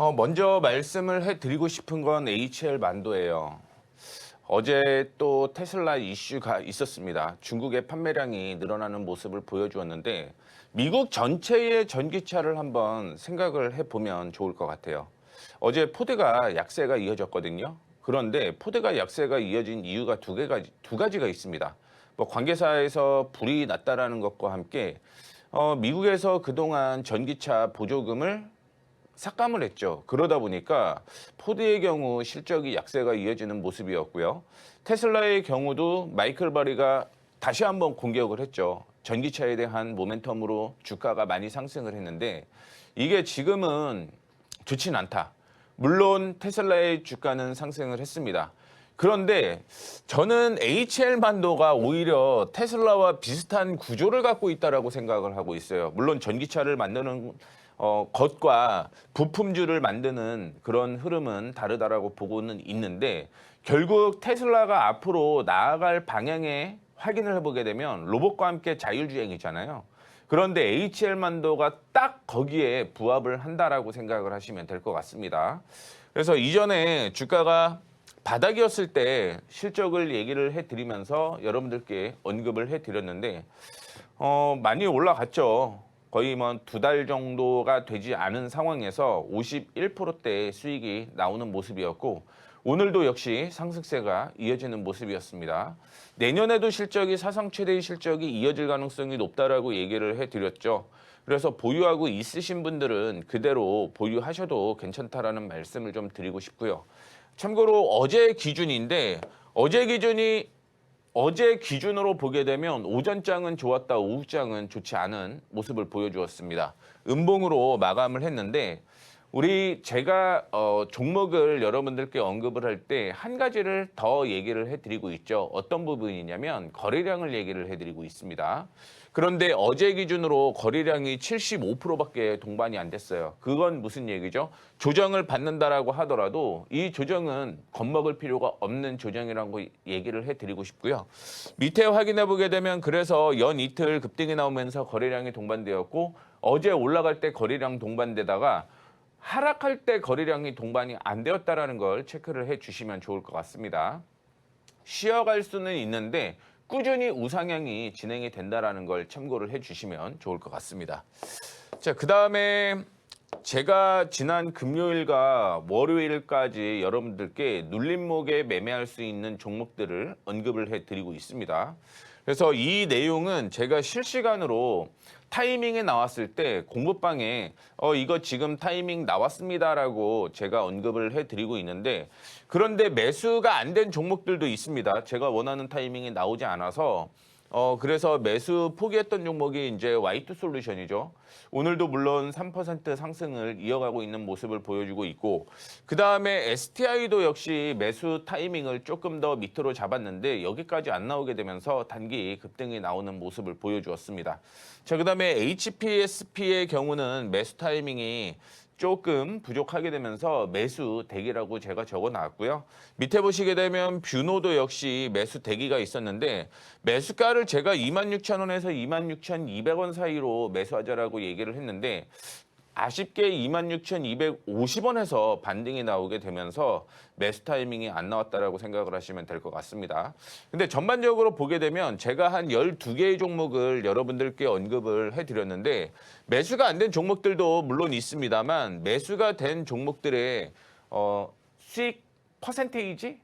어, 먼저 말씀을 해드리고 싶은 건 HL 만도예요. 어제 또 테슬라 이슈가 있었습니다. 중국의 판매량이 늘어나는 모습을 보여주었는데 미국 전체의 전기차를 한번 생각을 해보면 좋을 것 같아요. 어제 포드가 약세가 이어졌거든요. 그런데 포드가 약세가 이어진 이유가 두 개가 두 가지가 있습니다. 뭐 관계사에서 불이 났다라는 것과 함께 어, 미국에서 그동안 전기차 보조금을 삭감을 했죠. 그러다 보니까 포드의 경우 실적이 약세가 이어지는 모습이었고요. 테슬라의 경우도 마이클 바리가 다시 한번 공격을 했죠. 전기차에 대한 모멘텀으로 주가가 많이 상승을 했는데 이게 지금은 좋진 않다. 물론 테슬라의 주가는 상승을 했습니다. 그런데 저는 HL만도가 오히려 테슬라와 비슷한 구조를 갖고 있다라고 생각을 하고 있어요. 물론 전기차를 만드는 어, 것과 부품주를 만드는 그런 흐름은 다르다라고 보고는 있는데 결국 테슬라가 앞으로 나아갈 방향에 확인을 해보게 되면 로봇과 함께 자율주행이잖아요. 그런데 HL만도가 딱 거기에 부합을 한다라고 생각을 하시면 될 것 같습니다. 그래서 이전에 주가가 바닥이었을 때 실적을 얘기를 해드리면서 여러분들께 언급을 해드렸는데 어, 많이 올라갔죠. 거의 뭐 두 달 정도가 되지 않은 상황에서 51%대 수익이 나오는 모습이었고 오늘도 역시 상승세가 이어지는 모습이었습니다. 내년에도 실적이 사상 최대의 실적이 이어질 가능성이 높다라고 얘기를 해드렸죠. 그래서 보유하고 있으신 분들은 그대로 보유하셔도 괜찮다라는 말씀을 좀 드리고 싶고요. 참고로 어제 기준인데 어제 기준이 어제 기준으로 보게 되면 오전장은 좋았다, 오후장은 좋지 않은 모습을 보여주었습니다. 음봉으로 마감을 했는데 우리 제가 어, 종목을 여러분들께 언급을 할 때 한 가지를 더 얘기를 해드리고 있죠. 어떤 부분이냐면 거래량을 얘기를 해드리고 있습니다. 그런데 어제 기준으로 거래량이 75%밖에 동반이 안 됐어요. 그건 무슨 얘기죠? 조정을 받는다라고 하더라도 이 조정은 겁먹을 필요가 없는 조정이라고 얘기를 해드리고 싶고요. 밑에 확인해 보게 되면 그래서 연 이틀 급등이 나오면서 거래량이 동반되었고 어제 올라갈 때 거래량 동반되다가 하락할 때 거래량이 동반이 안 되었다라는 걸 체크를 해 주시면 좋을 것 같습니다. 쉬어갈 수는 있는데 꾸준히 우상향이 진행이 된다라는 걸 참고를 해 주시면 좋을 것 같습니다. 자, 그다음에 제가 지난 금요일과 월요일까지 여러분들께 눌림목에 매매할 수 있는 종목들을 언급을 해 드리고 있습니다. 그래서 이 내용은 제가 실시간으로 타이밍에 나왔을 때 공부방에 어 이거 지금 타이밍 나왔습니다라고 제가 언급을 해 드리고 있는데 그런데 매수가 안 된 종목들도 있습니다. 제가 원하는 타이밍이 나오지 않아서 어 그래서 매수 포기했던 종목이 이제 와이트 솔루션이죠. 오늘도 물론 3% 상승을 이어가고 있는 모습을 보여주고 있고 그 다음에 STI도 역시 매수 타이밍을 조금 더 밑으로 잡았는데 여기까지 안 나오게 되면서 단기 급등이 나오는 모습을 보여주었습니다. 자 그 다음에 HPSP의 경우는 매수 타이밍이 조금 부족하게 되면서 매수 대기라고 제가 적어 놨고요. 밑에 보시게 되면 뷰노도 역시 매수 대기가 있었는데 매수가를 제가 26,000원에서 26,200원 사이로 매수하자라고 얘기를 했는데 아쉽게 26,250원에서 반등이 나오게 되면서 매수 타이밍이 안 나왔다라고 생각을 하시면 될 것 같습니다. 근데 전반적으로 보게 되면 제가 한 12개의 종목을 여러분들께 언급을 해드렸는데 매수가 안 된 종목들도 물론 있습니다만 매수가 된 종목들의 어, 수익 퍼센테이지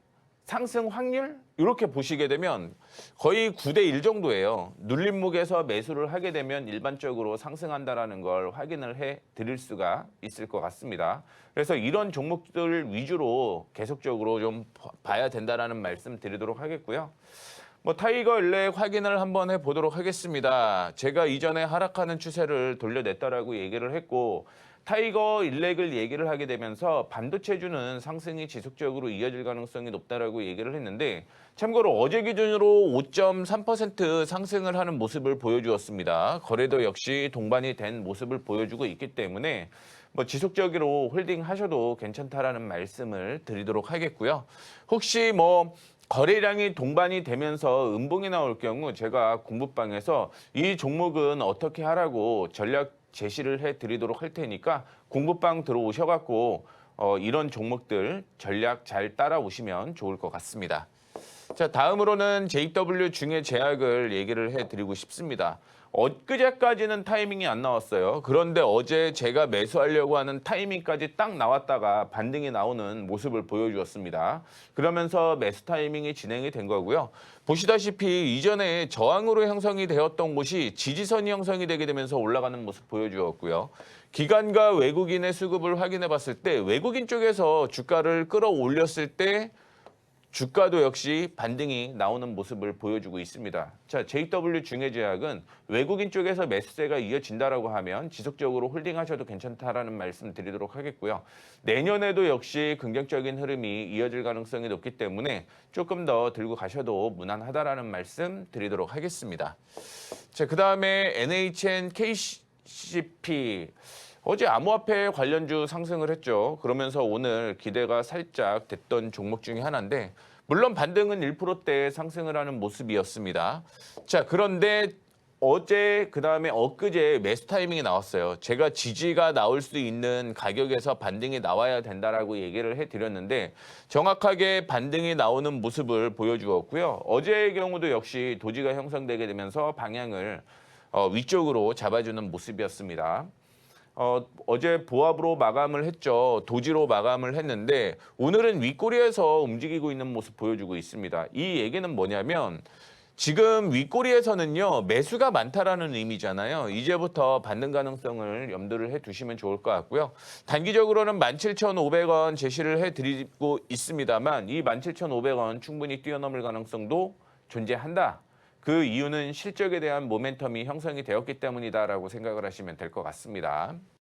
상승 확률 이렇게 보시게 되면 거의 9대 1 정도예요. 눌림목에서 매수를 하게 되면 일반적으로 상승한다라는 걸 확인을 해 드릴 수가 있을 것 같습니다. 그래서 이런 종목들 위주로 계속적으로 좀 봐야 된다라는 말씀 드리도록 하겠고요. 뭐 타이거 일렉 확인을 한번 해 보도록 하겠습니다. 제가 이전에 하락하는 추세를 돌려냈다라고 얘기를 했고 타이거 일렉을 얘기를 하게 되면서 반도체주는 상승이 지속적으로 이어질 가능성이 높다라고 얘기를 했는데 참고로 어제 기준으로 5.3% 상승을 하는 모습을 보여주었습니다. 거래도 역시 동반이 된 모습을 보여주고 있기 때문에 뭐 지속적으로 홀딩 하셔도 괜찮다라는 말씀을 드리도록 하겠고요. 혹시 뭐 거래량이 동반이 되면서 음봉이 나올 경우 제가 공부방에서 이 종목은 어떻게 하라고 전략 제시를 해드리도록 할 테니까 공부방 들어오셔갖고 어, 이런 종목들 전략 잘 따라오시면 좋을 것 같습니다. 자, 다음으로는 JW 중에 제약을 얘기를 해드리고 싶습니다. 엊그제까지는 타이밍이 안 나왔어요. 그런데 어제 제가 매수하려고 하는 타이밍까지 딱 나왔다가 반등이 나오는 모습을 보여주었습니다. 그러면서 매수 타이밍이 진행이 된 거고요. 보시다시피 이전에 저항으로 형성이 되었던 곳이 지지선이 형성이 되게 되면서 올라가는 모습 보여주었고요. 기관과 외국인의 수급을 확인해 봤을 때 외국인 쪽에서 주가를 끌어올렸을 때 주가도 역시 반등이 나오는 모습을 보여주고 있습니다. 자, JW 중해제약은 외국인 쪽에서 매수세가 이어진다라고 하면 지속적으로 홀딩하셔도 괜찮다라는 말씀 드리도록 하겠고요. 내년에도 역시 긍정적인 흐름이 이어질 가능성이 높기 때문에 조금 더 들고 가셔도 무난하다라는 말씀 드리도록 하겠습니다. 자, 그다음에 NHN KCP 어제 암호화폐 관련주 상승을 했죠. 그러면서 오늘 기대가 살짝 됐던 종목 중에 하나인데 물론 반등은 1%대 상승을 하는 모습이었습니다. 자, 그런데 어제 그다음에 엊그제 매수 타이밍이 나왔어요. 제가 지지가 나올 수 있는 가격에서 반등이 나와야 된다라고 얘기를 해 드렸는데 정확하게 반등이 나오는 모습을 보여 주었고요. 어제의 경우도 역시 도지가 형성되게 되면서 방향을 어, 위쪽으로 잡아주는 모습이었습니다. 어, 어제 보합으로 마감을 했죠. 도지로 마감을 했는데 오늘은 윗꼬리에서 움직이고 있는 모습 보여주고 있습니다. 이 얘기는 뭐냐면 지금 윗꼬리에서는요 매수가 많다라는 의미잖아요. 이제부터 받는 가능성을 염두를 해 두시면 좋을 것 같고요. 단기적으로는 17,500원 제시를 해 드리고 있습니다만 이 17,500원 충분히 뛰어넘을 가능성도 존재한다. 그 이유는 실적에 대한 모멘텀이 형성이 되었기 때문이다라고 생각을 하시면 될 것 같습니다.